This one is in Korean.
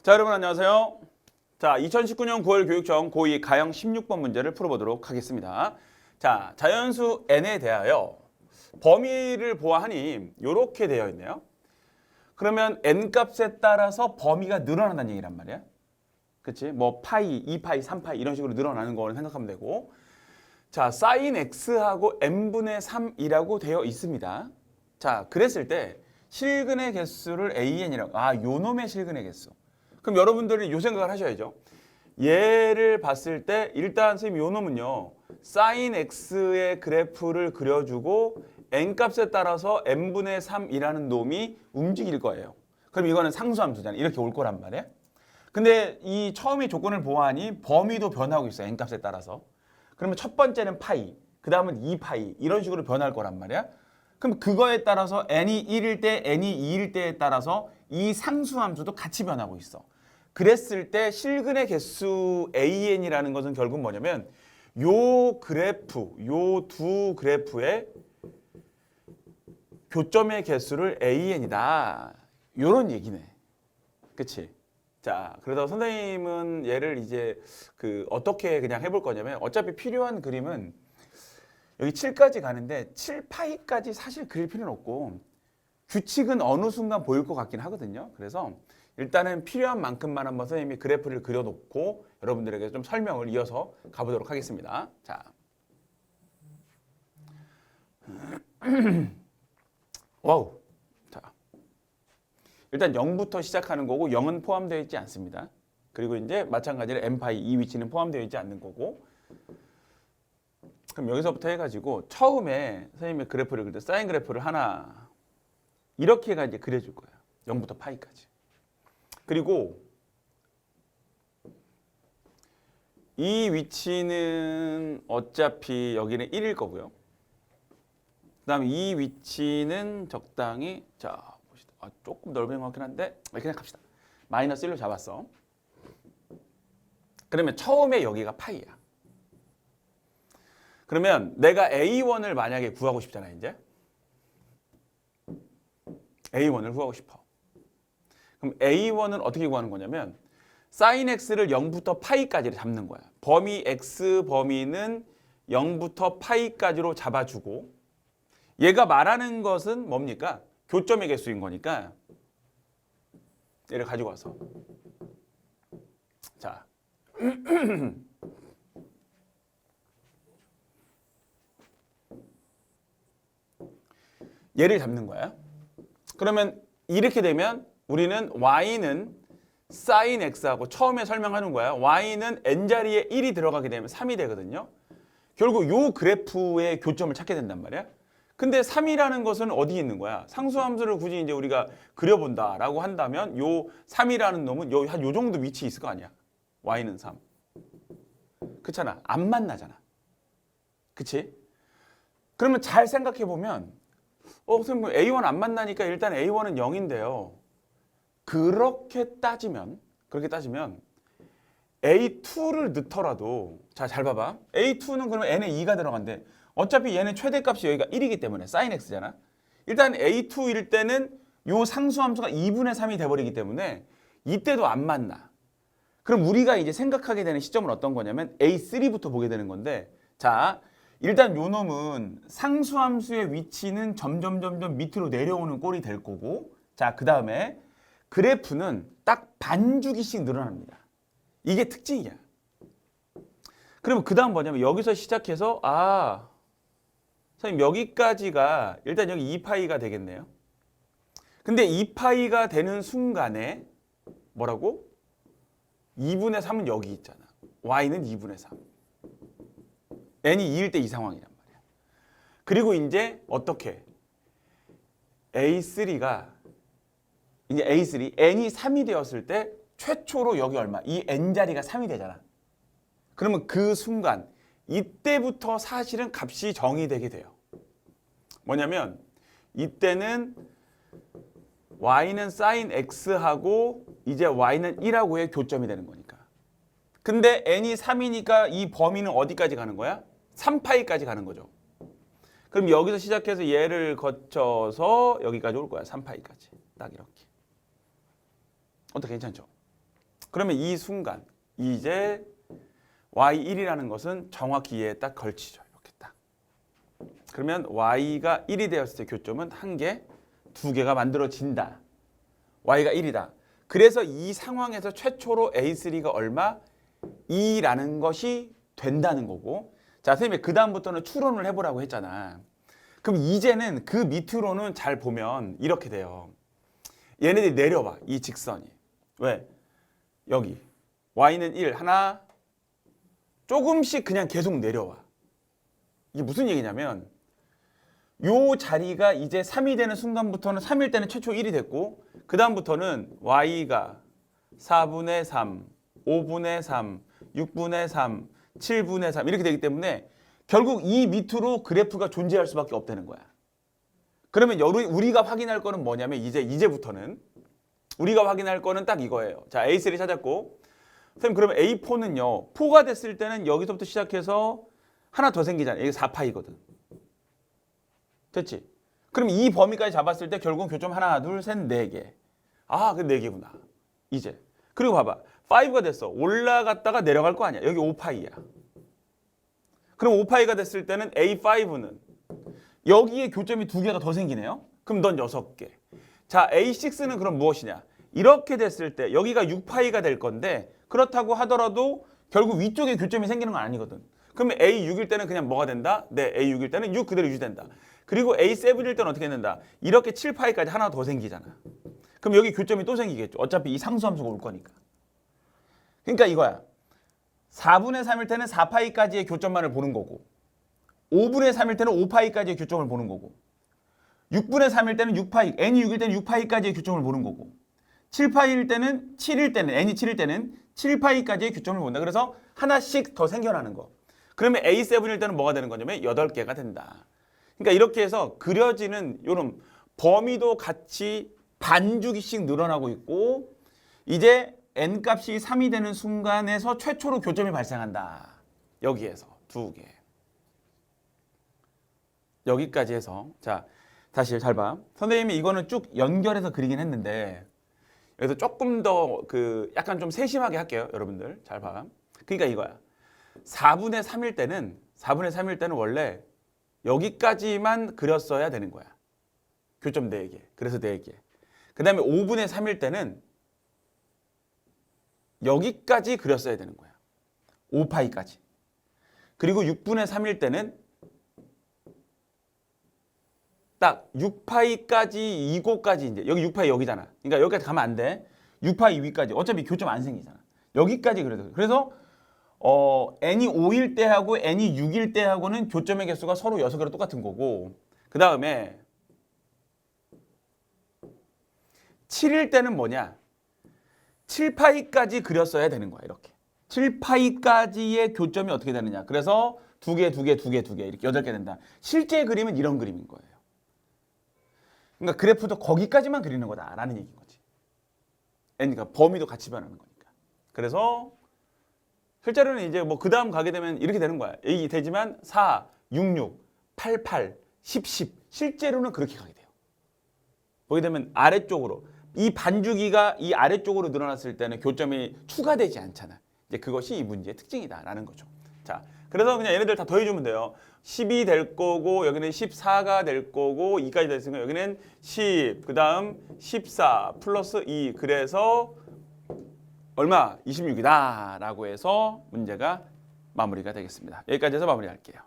자, 여러분 안녕하세요. 자, 2019년 9월 교육청 고2 가형 16번 문제를 풀어보도록 하겠습니다. 자, 자연수 n에 대하여 범위를 보아하니 이렇게 되어 있네요. 그러면 n 값에 따라서 범위가 늘어난다는 얘기란 말이야. 그치? 뭐 파이, 2파이, 3파이 이런 식으로 늘어나는 거를 생각하면 되고 자, sin x하고 n분의 3이라고 되어 있습니다. 자, 그랬을 때 실근의 개수를 an이라고 아, 요 놈의 실근의 개수. 그럼 여러분들이 요 생각을 하셔야죠. 얘를 봤을 때 일단 선생님 요 놈은요. sin x의 그래프를 그려주고 n 값에 따라서 n분의 3이라는 놈이 움직일 거예요. 그럼 이거는 상수함수잖아요. 이렇게 올 거란 말이에요. 근데 이 처음에 조건을 보아하니 범위도 변하고 있어요. n 값에 따라서. 그러면 첫 번째는 파이, 그 다음은 2파이 이런 식으로 변할 거란 말이야. 그럼 그거에 따라서 n이 1일 때, n이 2일 때에 따라서 이 상수함수도 같이 변하고 있어. 그랬을 때 실근의 개수 an이라는 것은 결국 뭐냐면 요 그래프, 요 두 그래프의 교점의 개수를 an이다. 요런 얘기네. 그치? 자, 그래서 선생님은 얘를 이제 그 어떻게 그냥 해볼 거냐면 어차피 필요한 그림은 여기 7까지 가는데 7 파이까지 사실 그릴 필요는 없고 규칙은 어느 순간 보일 것 같긴 하거든요. 그래서 일단은 필요한 만큼만 한번 선생님이 그래프를 그려놓고 여러분들에게 좀 설명을 이어서 가보도록 하겠습니다. 자. 와우. 자. 일단 0부터 시작하는 거고 0은 포함되어 있지 않습니다. 그리고 이제 마찬가지로 n파이 이 위치는 포함되어 있지 않는 거고 그럼 여기서부터 해가지고 처음에 선생님의 그래프를 그릴 때 사인 그래프를 하나 이렇게가 이제 그려줄 거예요. 0부터 파이까지. 그리고 이 위치는 어차피 여기는 1일 거고요. 그 다음에 이 위치는 적당히 자 봅시다. 아, 조금 넓은 것 같긴 한데 아, 그냥 갑시다. 마이너스 1로 잡았어. 그러면 처음에 여기가 파이야. 그러면 내가 A1을 만약에 구하고 싶잖아 이제 A1을 구하고 싶어. 그럼 A1은 어떻게 구하는 거냐면 sin x를 0부터 파이까지 잡는 거야. 범위 x 범위는 0부터 파이까지로 잡아주고 얘가 말하는 것은 뭡니까? 교점의 개수인 거니까 얘를 가지고 와서 자 얘를 잡는 거야. 그러면 이렇게 되면 우리는 y는 sin x하고 처음에 설명하는 거야. y는 n자리에 1이 들어가게 되면 3이 되거든요. 결국 요 그래프의 교점을 찾게 된단 말이야. 근데 3이라는 것은 어디에 있는 거야? 상수함수를 굳이 이제 우리가 그려본다라고 한다면 요 3이라는 놈은 요 한 요 정도 위치에 있을 거 아니야. y는 3. 그렇잖아. 안 만나잖아. 그치? 그러면 잘 생각해 보면 어, 선생님 A1 안 만나니까 일단 A1은 0인데요. 그렇게 따지면 그렇게 따지면 A2를 넣더라도 자 잘 봐봐. A2는 그러면 n에 2가 들어간대. 어차피 얘는 최대값이 여기가 1이기 때문에 sin x잖아. 일단 A2일 때는 요 상수함수가 2분의 3이 돼버리기 때문에 이때도 안 만나. 그럼 우리가 이제 생각하게 되는 시점은 어떤 거냐면 A3부터 보게 되는 건데 자 일단 요 놈은 상수함수의 위치는 점점 점점 밑으로 내려오는 꼴이 될 거고 자 그 다음에 그래프는 딱 반주기씩 늘어납니다. 이게 특징이야. 그러면 그 다음 뭐냐면 여기서 시작해서 아 선생님 여기까지가 일단 여기 2파이가 되겠네요. 근데 2파이가 되는 순간에 뭐라고? 2분의 3은 여기 있잖아. y는 2분의 3. n이 2일 때 이 상황이란 말이야. 그리고 이제 어떻게? A3가 이제 A3 n이 3이 되었을 때 최초로 여기 얼마? 이 n 자리가 3이 되잖아. 그러면 그 순간 이때부터 사실은 값이 정의되게 돼요. 뭐냐면 이때는 y는 sin x하고 이제 y는 1하고의 교점이 되는 거니까. 근데 n이 3이니까 이 범위는 어디까지 가는 거야? 3파이까지 가는 거죠. 그럼 여기서 시작해서 얘를 거쳐서 여기까지 올 거야. 3파이까지. 딱 이렇게. 어떻게 괜찮죠? 그러면 이 순간 이제 y1이라는 것은 정확히 얘에 딱 걸치죠. 이렇게 딱. 그러면 y가 1이 되었을 때 교점은 한 개, 두 개가 만들어진다. y가 1이다. 그래서 이 상황에서 최초로 a3가 얼마? 2라는 것이 된다는 거고. 자, 선생님이 그 다음부터는 추론을 해보라고 했잖아. 그럼 이제는 그 밑으로는 잘 보면 이렇게 돼요. 얘네들이 내려와 이 직선이 왜? 여기. y는 1 하나. 조금씩 그냥 계속 내려와. 이게 무슨 얘기냐면 요 자리가 이제 3이 되는 순간부터는 3일 때는 최초 1이 됐고 그 다음부터는 y가 4분의 3, 5분의 3, 6분의 3, 7분의 3 이렇게 되기 때문에 결국 이 밑으로 그래프가 존재할 수밖에 없다는 거야. 그러면 우리가 확인할 거는 뭐냐면 이제 이제부터는 우리가 확인할 거는 딱 이거예요. 자, A3 찾았고 선생님 그러면 A4는요. 4가 됐을 때는 여기서부터 시작해서 하나 더 생기잖아요. 이게 4파이거든. 됐지? 그럼 이 범위까지 잡았을 때 결국은 교점 하나, 둘, 셋, 네 개. 아, 그 네 개구나. 이제. 그리고 봐봐. 5가 됐어. 올라갔다가 내려갈 거 아니야. 여기 5파이야. 그럼 5파이가 됐을 때는 A5는 여기에 교점이 두 개가 더 생기네요. 그럼 넌 여섯 개. 자, A6는 그럼 무엇이냐? 이렇게 됐을 때 여기가 6파이가 될 건데 그렇다고 하더라도 결국 위쪽에 교점이 생기는 건 아니거든. 그러면 A6일 때는 그냥 뭐가 된다? 네, A6일 때는 6 그대로 유지된다. 그리고 A7일 때는 어떻게 된다? 이렇게 7파이까지 하나 더 생기잖아. 그럼 여기 교점이 또 생기겠죠. 어차피 이 상수함수가 올 거니까. 그러니까 이거야. 4분의 3일 때는 4파이까지의 교점만을 보는 거고 5분의 3일 때는 5파이까지의 교점을 보는 거고 6분의 3일 때는 6파이, n이 6일 때는 6파이까지의 교점을 보는 거고 7파이일 때는 7일 때는 n이 7일 때는 7파이까지의 교점을 본다. 그래서 하나씩 더 생겨나는 거. 그러면 A7일 때는 뭐가 되는 거냐면 8개가 된다. 그러니까 이렇게 해서 그려지는 요런 범위도 같이 반주기씩 늘어나고 있고 이제 n 값이 3이 되는 순간에서 최초로 교점이 발생한다. 여기에서 두 개. 여기까지 해서 자 다시 잘 봐. 선생님이 이거는 쭉 연결해서 그리긴 했는데 여기서 조금 더 그 약간 좀 세심하게 할게요, 여러분들. 잘 봐. 그러니까 이거야. 4분의 3일 때는 4분의 3일 때는 원래 여기까지만 그렸어야 되는 거야. 교점 4개. 그래서 4개. 그 다음에 5분의 3일 때는 여기까지 그렸어야 되는 거야. 5파이까지. 그리고 6분의 3일 때는 딱 6파이까지 이곳까지 이제 여기 6파이 여기잖아. 그러니까 여기까지 가면 안 돼. 6파이 위까지. 어차피 교점 안 생기잖아. 여기까지 그래도. 그래서 어 n이 5일 때하고 n이 6일 때하고는 교점의 개수가 서로 6개로 똑같은 거고. 그 다음에 7일 때는 뭐냐? 7파이까지 그렸어야 되는 거야, 이렇게. 7파이까지의 교점이 어떻게 되느냐? 그래서 두 개, 두 개, 두 개, 두 개 이렇게 여덟 개 된다. 실제 그림은 이런 그림인 거예요. 그러니까 그래프도 거기까지만 그리는 거다라는 얘기인 거지. 그러니까 범위도 같이 변하는 거니까. 그래서 실제로는 이제 뭐 그 다음 가게 되면 이렇게 되는 거야. 이게 되지만 4, 6, 6, 8, 8, 10, 10 실제로는 그렇게 가게 돼요. 보게 되면 아래쪽으로 이 반주기가 이 아래쪽으로 늘어났을 때는 교점이 추가되지 않잖아. 이제 그것이 이 문제의 특징이다라는 거죠. 자, 그래서 그냥 얘네들 다 더해주면 돼요. 10이 될 거고 여기는 14가 될 거고 2까지 됐으니까 여기는 10, 그 다음 14 플러스 2 그래서 얼마? 26이다 라고 해서 문제가 마무리가 되겠습니다. 여기까지 해서 마무리할게요.